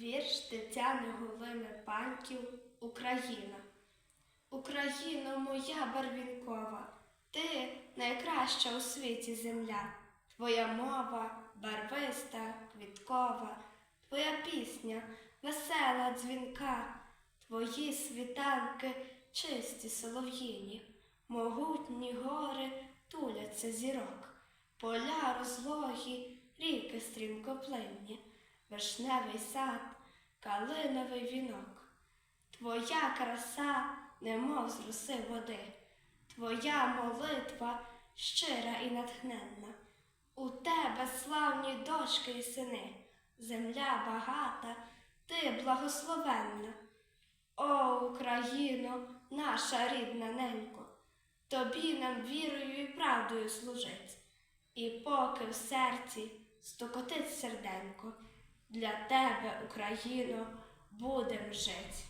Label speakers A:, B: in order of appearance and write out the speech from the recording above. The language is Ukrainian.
A: Вірш Тетяни Голини Панків Україна. Україно моя барвінкова, ти найкраща у світі земля. Твоя мова барвиста, квіткова, твоя пісня весела дзвінка, твої світанки чисті солов'їні, могутні гори туляться зірок, поля розлогі, ріки стрімкоплинні, вишневий сад, калиновий вінок. Твоя краса, немов з роси води, Твоя молитва щира і натхненна. У тебе славні дочки і сини, земля багата, ти благословенна. О, Україно, наша рідна ненько, тобі нам вірою і правдою служить. І поки в серці стукотить серденько, для тебе, Україно, будем жить.